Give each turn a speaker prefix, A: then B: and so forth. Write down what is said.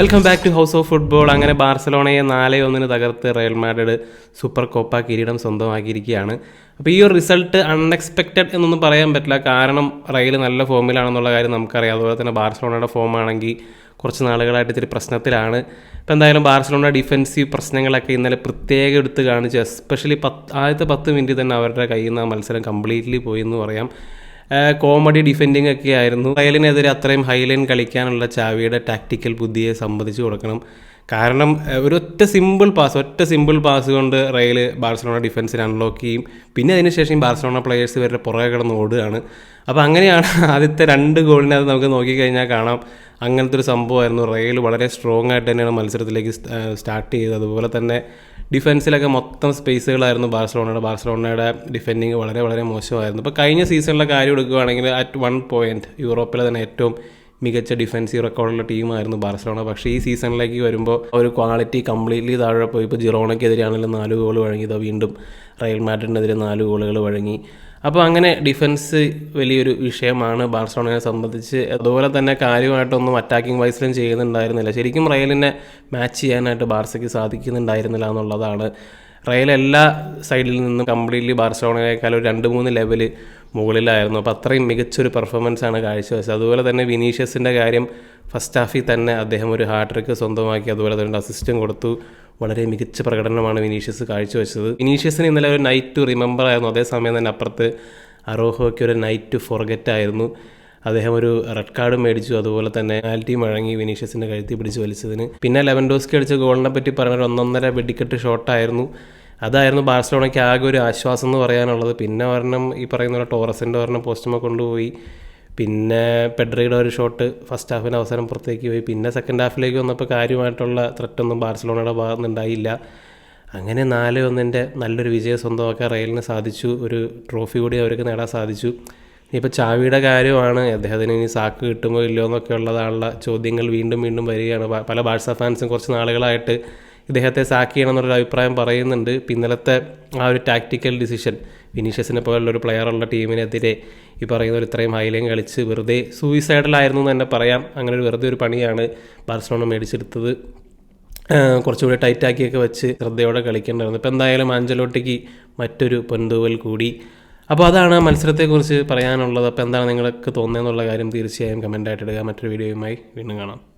A: Welcome back to house of football അങ്ങനെ ബാർസലോണയെ നാല് ഒന്നിന് തകർത്ത് റയൽ മാഡ്രിഡ് സൂപ്പർ കോപ്പ കിരീടം സ്വന്തമാക്കിയിരിക്കുകയാണ്. അപ്പോൾ ഈ ഒരു റിസൾട്ട് അൺഎക്സ്പെക്റ്റഡ് എന്നൊന്നും പറയാൻ പറ്റില്ല. കാരണം റയൽ നല്ല ഫോമിലാണെന്നുള്ള കാര്യം നമുക്കറിയാം. അതുപോലെ തന്നെ ബാർസലോണയുടെ ഫോമാണെങ്കിൽ കുറച്ച് നാളുകളായിട്ട് ഇത്തിരി പ്രശ്നത്തിലാണ്. ഇപ്പോൾ എന്തായാലും ബാർസലോണ ഡിഫൻസീവ് പ്രശ്നങ്ങളൊക്കെ ഇന്നലെ പ്രത്യേകം എടുത്ത് കാണിച്ചു എസ്പെഷ്യലി പത്ത് ആദ്യത്തെ പത്ത് മിനിറ്റ് തന്നെ അവരുടെ കയ്യിൽ നിന്ന് ആ മത്സരം കംപ്ലീറ്റ്ലി പോയി എന്ന് പറയാം. കോമഡി ഡിഫെൻഡിങ് ഒക്കെ ആയിരുന്നു. റയലിനെതിരെ അത്രയും ഹൈലൈൻ കളിക്കാനുള്ള ചാവിയുടെ ടാക്ടിക്കൽ ബുദ്ധിയെ സംബന്ധിച്ച് കൊടുക്കണം. കാരണം ഒരു ഒറ്റ സിമ്പിൾ പാസ് ഒറ്റ സിമ്പിൾ പാസ് കൊണ്ട് റയൽ ബാർസലോണ ഡിഫൻസിനെ അൺലോക്ക് ചെയ്യും. പിന്നെ അതിനുശേഷം ബാർസലോണ പ്ലെയേഴ്സ് ഇവരുടെ പുറകെ കിടന്ന് ഓടുകയാണ്. അപ്പോൾ അങ്ങനെയാണ് ആദ്യത്തെ രണ്ട് ഗോളിനകത്ത് നമുക്ക് നോക്കിക്കഴിഞ്ഞാൽ കാണാം. അങ്ങനത്തെ ഒരു സംഭവമായിരുന്നു. റയൽ വളരെ സ്ട്രോങ് ആയിട്ട് തന്നെയാണ് മത്സരത്തിലേക്ക് സ്റ്റാർട്ട് ചെയ്തത്. അതുപോലെ തന്നെ ഡിഫൻസിലൊക്കെ മൊത്തം സ്പേസുകളായിരുന്നു ബാർസലോണയുടെ. ബാർസലോണയുടെ ഡിഫെൻഡിങ് വളരെ വളരെ മോശമായിരുന്നു. ഇപ്പോൾ കഴിഞ്ഞ സീസണിലെ കാര്യം എടുക്കുകയാണെങ്കിൽ അറ്റ് വൺ പോയിന്റ് യൂറോപ്പിലെ തന്നെ ഏറ്റവും മികച്ച ഡിഫൻസീവ് റെക്കോർഡുള്ള ടീമായിരുന്നു ബാർസലോണ. പക്ഷേ ഈ സീസണിലേക്ക് വരുമ്പോൾ ഒരു ക്വാളിറ്റി കംപ്ലീറ്റ്ലി താഴെ പോയി. ഇപ്പോൾ ജിറോണയ്ക്കെതിരെയാണെങ്കിലും നാല് ഗോൾ വഴങ്ങിയത്. വീണ്ടും റയൽ മാഡ്രിഡിനെതിരെ നാല് ഗോളുകൾ വഴങ്ങി. അപ്പോൾ അങ്ങനെ ഡിഫൻസ് വലിയൊരു വിഷയമാണ് ബാർസലോണയെ സംബന്ധിച്ച്. അതുപോലെ തന്നെ കാര്യമായിട്ടൊന്നും അറ്റാക്കിംഗ് വൈസിലും ചെയ്യുന്നുണ്ടായിരുന്നില്ല. ശരിക്കും റയലിനെ മാച്ച് ചെയ്യാനായിട്ട് ബാർസയ്ക്ക് സാധിക്കുന്നുണ്ടായിരുന്നില്ല എന്നുള്ളതാണ് റയൽ എല്ലാ സൈഡിൽ നിന്നും കംപ്ലീറ്റ്ലി ബാർസലോണയേക്കാൾ ഒരു രണ്ട് മൂന്ന് ലെവൽ മുകളിലായിരുന്നു. അപ്പോൾ അത്രയും മികച്ചൊരു പെർഫോമൻസ് ആണ് കാഴ്ചവെച്ചത്. അതുപോലെ തന്നെ വിനീഷ്യസിന്റെ കാര്യം ഫസ്റ്റ് ഹാഫിൽ തന്നെ അദ്ദേഹം ഒരു ഹാട്രിക്ക് ട്രിക്ക് സ്വന്തമാക്കി അതുപോലെ തന്നെ അസിസ്റ്റും കൊടുത്തു. വളരെ മികച്ച പ്രകടനമാണ് വിനീഷ്യസ് കാഴ്ചവെച്ചത്. വിനീഷ്യസിന് ഇന്നലെ ഒരു നൈറ്റ് ടു റിമെമ്പർ ആയിരുന്നു. അതേസമയം തന്നെ അപ്പുറത്ത് അറോഹോയ്ക്ക് ഒരു നൈറ്റ് ടു ഫോർഗറ്റ് ആയിരുന്നു. അദ്ദേഹം ഒരു റെഡ് കാർഡ് മേടിച്ചു. അതുപോലെ തന്നെ പെനാൽറ്റി മഴങ്ങി വിനീഷ്യസിന്റെ കഴുത്തി പിടിച്ച് വലിച്ചതിന്. പിന്നെ ലെവൻഡോസ്കി അടിച്ച ഗോളിനെ പറ്റി പറഞ്ഞ ഒരു ഒന്നൊന്നര വെടിക്കെട്ട് ഷോട്ടായിരുന്നു അതായിരുന്നു ബാഴ്സലോണയ്ക്ക് ആകെ ഒരു ആശ്വാസം എന്ന് പറയാനുള്ളത്. പിന്നെ ഒരെണ്ണം ഈ പറയുന്ന പോലെ ടോറസിന്റെ ഒരെണ്ണം പോസ്റ്റുമ കൊണ്ടുപോയി. പിന്നെ പെഡ്രയുടെ ഒരു ഷോട്ട് ഫസ്റ്റ് ഹാഫിന് അവസരം പുറത്തേക്ക് പോയി. പിന്നെ സെക്കൻഡ് ഹാഫിലേക്ക് വന്നപ്പോൾ കാര്യമായിട്ടുള്ള ത്രെറ്റൊന്നും ബാഴ്സലോണയുടെ ഭാഗത്ത് നിന്നുണ്ടായില്ല. അങ്ങനെ നാല് ഒന്നിന്റെ നല്ലൊരു വിജയം സ്വന്തമാക്കാൻ റയലിന് സാധിച്ചു. ഒരു ട്രോഫി കൂടി അവർക്ക് നേടാൻ സാധിച്ചു. ഇനിയിപ്പോൾ ചാവിയുടെ കാര്യമാണ്. അദ്ദേഹത്തിന് ഇനി സാക്ക് കിട്ടുമോ ഇല്ലയോ എന്നൊക്കെ ഉള്ളതാണുള്ള ചോദ്യങ്ങൾ വീണ്ടും വീണ്ടും വരികയാണ്. പല ബാഴ്സ ഫാൻസും കുറച്ച് നാളുകളായിട്ട് ഇദ്ദേഹത്തെ സാക്ക് ചെയ്യണം എന്നൊരു അഭിപ്രായം പറയുന്നുണ്ട്. ഇന്നലത്തെ ആ ഒരു ടാക്ടിക്കൽ ഡിസിഷൻ വിനീഷ്യസിനെ പോലുള്ള ഒരു പ്ലെയറുള്ള ടീമിനെതിരെ ഈ പറയുന്ന ഒരു ഇത്രയും ഹൈലൈൻ കളിച്ച് വെറുതെ സൂയിസൈഡലായിരുന്നു എന്ന് തന്നെ പറയാം. അങ്ങനെ ഒരു വെറുതെ ഒരു പണിയാണ് ബാർസലോണ മേടിച്ചെടുത്തത്. കുറച്ചുകൂടി ടൈറ്റാക്കിയൊക്കെ വെച്ച് ശ്രദ്ധയോടെ കളിക്കേണ്ടായിരുന്നു ഇപ്പോൾ എന്തായാലും ആഞ്ചലോട്ടിക്ക് മറ്റൊരു പൊന്തൂവൽ കൂടി. അപ്പോൾ അതാണ് ആ മത്സരത്തെക്കുറിച്ച് പറയാനുള്ളത്. അപ്പോൾ എന്താണ് നിങ്ങൾക്ക് തോന്നുന്നതെന്നുള്ള കാര്യം തീർച്ചയായും കമന്റായിട്ട് ഇടുക. മറ്റൊരു വീഡിയോയുമായി വീണ്ടും കാണാം.